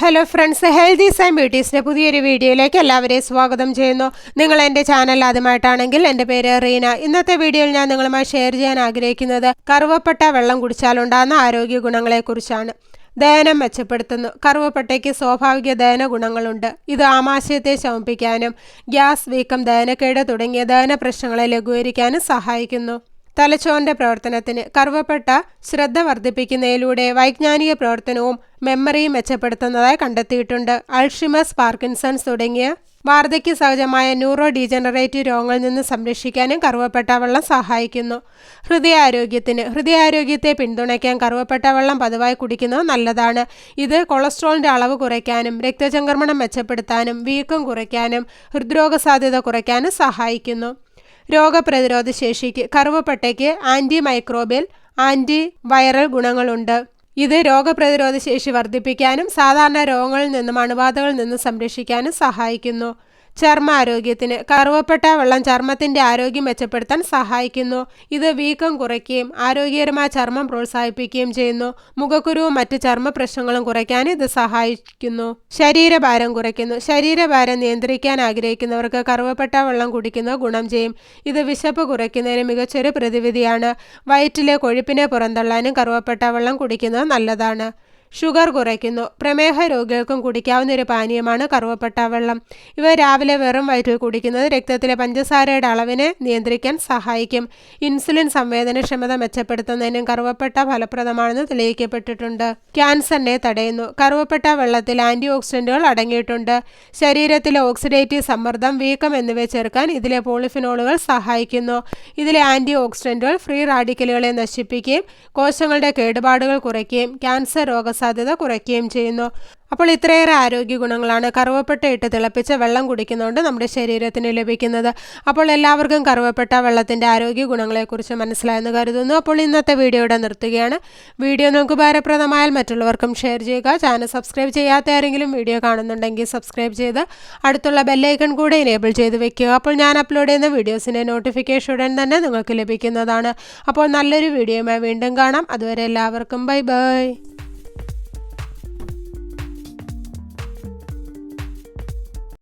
Hello friends healthies and ബ്യൂട്ടീസിന്റെ പുതിയൊരു വീഡിയോയിലേക്ക് എല്ലാവരെയും സ്വാഗതം ചെയ്യുന്നു. നിങ്ങൾ എന്റെ ചാനൽ ആദ്യമായിട്ടാണെങ്കിൽ എന്റെ പേര് റീന. ഇന്നത്തെ വീഡിയോയിൽ ഞാൻ നിങ്ങളുമായി ഷെയർ ചെയ്യാൻ ആഗ്രഹിക്കുന്നത് കറുവപ്പട്ട വെള്ളം കുടിച്ചാലുണ്ടാകുന്ന ആരോഗ്യ ഗുണങ്ങളെക്കുറിച്ചാണ്. ദഹനം മെച്ചപ്പെടുത്തുന്നു. കറുവപ്പട്ടയ്ക്ക് സ്വാഭാവിക ദഹന ഗുണങ്ങളുണ്ട്. ഇത് ആമാശയത്തെ ശമിപ്പിക്കാനും ഗ്യാസ് വീക്കം ദഹനക്കേട് തുടങ്ങിയ ദഹന പ്രശ്നങ്ങളെ ലഘൂകരിക്കാനും സഹായിക്കുന്നു. തലച്ചോറിന്റെ പ്രവർത്തനത്തിന് കർവപ്പെട്ട ശ്രദ്ധ വർദ്ധിപ്പിക്കുന്നതിലൂടെ വൈജ്ഞാനിക പ്രവർത്തനവും മെമ്മറിയും മെച്ചപ്പെടുത്തുന്നതായി കണ്ടെത്തിയിട്ടുണ്ട്. അൾഷിമസ് പാർക്കിൻസൺസ് തുടങ്ങിയ വാർദ്ധക്യ സഹജമായ ന്യൂറോ ഡീജനറേറ്റീവ് രോഗങ്ങളിൽ നിന്ന് സംരക്ഷിക്കാനും കറുവപ്പെട്ട വെള്ളം സഹായിക്കുന്നു. ഹൃദയാരോഗ്യത്തിന് ഹൃദയാരോഗ്യത്തെ പിന്തുണയ്ക്കാൻ കറുവപ്പെട്ട വെള്ളം പതിവായി കുടിക്കുന്നത് നല്ലതാണ്. ഇത് കൊളസ്ട്രോളിന്റെ അളവ് കുറയ്ക്കാനും രക്തചംക്രമണം മെച്ചപ്പെടുത്താനും വീക്കം കുറയ്ക്കാനും ഹൃദ്രോഗ സാധ്യത കുറയ്ക്കാനും സഹായിക്കുന്നു. രോഗപ്രതിരോധ ശേഷിക്ക് കറുവപ്പട്ടയ്ക്ക് ആന്റി മൈക്രോബിയൽ ആന്റി വൈറൽ ഗുണങ്ങളുണ്ട്. ഇത് രോഗപ്രതിരോധ ശേഷി വർദ്ധിപ്പിക്കാനും സാധാരണ രോഗങ്ങളിൽ നിന്നും അണുബാധകളിൽ നിന്നും സംരക്ഷിക്കാനും സഹായിക്കുന്നു. ചർമ്മാരോഗ്യത്തിന് കറുവപ്പെട്ട വെള്ളം ചർമ്മത്തിന്റെ ആരോഗ്യം മെച്ചപ്പെടുത്താൻ സഹായിക്കുന്നു. ഇത് വീക്കം കുറയ്ക്കുകയും ആരോഗ്യകരമായ ചർമ്മം പ്രോത്സാഹിപ്പിക്കുകയും ചെയ്യുന്നു. മുഖക്കുരുവും മറ്റ് ചർമ്മ പ്രശ്നങ്ങളും കുറയ്ക്കാൻ ഇത് സഹായിക്കുന്നു. ശരീരഭാരം കുറയ്ക്കുന്നു. ശരീരഭാരം നിയന്ത്രിക്കാൻ ആഗ്രഹിക്കുന്നവർക്ക് കറുവപ്പെട്ട വെള്ളം കുടിക്കുന്നത് ഗുണം ചെയ്യും. ഇത് വിശപ്പ് കുറയ്ക്കുന്നതിന് മികച്ചൊരു പ്രതിവിധിയാണ്. വയറ്റിലെ കൊഴുപ്പിനെ പുറന്തള്ളാനും കറുവപ്പെട്ട വെള്ളം കുടിക്കുന്നത് നല്ലതാണ്. ഷുഗർ കുറയ്ക്കുന്നു. പ്രമേഹ രോഗികൾക്കും കുടിക്കാവുന്ന ഒരു പാനീയമാണ് കറുവപ്പട്ട വെള്ളം. ഇവ രാവിലെ വെറും വയറ്റിൽ കുടിക്കുന്നത് രക്തത്തിലെ പഞ്ചസാരയുടെ അളവിനെ നിയന്ത്രിക്കാൻ സഹായിക്കും. ഇൻസുലിൻ സംവേദനക്ഷമത മെച്ചപ്പെടുത്തുന്നതിനും കറുവപ്പട്ട ഫലപ്രദമാണെന്ന് തെളിയിക്കപ്പെട്ടിട്ടുണ്ട്. ക്യാൻസറിനെ തടയുന്നു. കറുവപ്പട്ട വെള്ളത്തിൽ ആന്റി ഓക്സിഡന്റുകൾ അടങ്ങിയിട്ടുണ്ട്. ശരീരത്തിലെ ഓക്സിഡേറ്റീവ് സമ്മർദ്ദം വീക്കം എന്നിവ ചെറുക്കാൻ ഇതിലെ പോളിഫിനോളുകൾ സഹായിക്കുന്നു. ഇതിലെ ആന്റി ഓക്സിഡന്റുകൾ ഫ്രീ റാഡിക്കലുകളെ നശിപ്പിക്കുകയും കോശങ്ങളുടെ കേടുപാടുകൾ കുറയ്ക്കുകയും ക്യാൻസർ രോഗ സാധ്യത കുറയ്ക്കുകയും ചെയ്യുന്നു. അപ്പോൾ ഇത്രയേറെ ആരോഗ്യ ഗുണങ്ങളാണ് കറുവപ്പട്ട ഇട്ട് തിളപ്പിച്ച വെള്ളം കുടിക്കുന്നതുകൊണ്ട് നമ്മുടെ ശരീരത്തിന് ലഭിക്കുന്നത്. അപ്പോൾ എല്ലാവർക്കും കറുവപ്പട്ട വെള്ളത്തിന്റെ ആരോഗ്യ ഗുണങ്ങളെക്കുറിച്ച് മനസ്സിലായെന്ന് കരുതുന്നു. അപ്പോൾ ഇന്നത്തെ വീഡിയോയുടെ നിർത്തുകയാണ്. വീഡിയോ നമുക്ക് ഉപകാരപ്രദമായാൽ മറ്റുള്ളവർക്കും ഷെയർ ചെയ്യുക. ചാനൽ സബ്സ്ക്രൈബ് ചെയ്യാത്ത ആരെങ്കിലും വീഡിയോ കാണുന്നുണ്ടെങ്കിൽ സബ്സ്ക്രൈബ് ചെയ്ത് അടുത്തുള്ള ബെല്ലൈക്കൺ കൂടെ എനേബിൾ ചെയ്ത് വെക്കുക. അപ്പോൾ ഞാൻ അപ്ലോഡ് ചെയ്യുന്ന വീഡിയോസിന്റെ നോട്ടിഫിക്കേഷൻ ഉടൻ തന്നെ നിങ്ങൾക്ക് ലഭിക്കുന്നതാണ്. അപ്പോൾ നല്ലൊരു വീഡിയോയുമായി വീണ്ടും കാണാം. അതുവരെ എല്ലാവർക്കും ബൈ ബൈ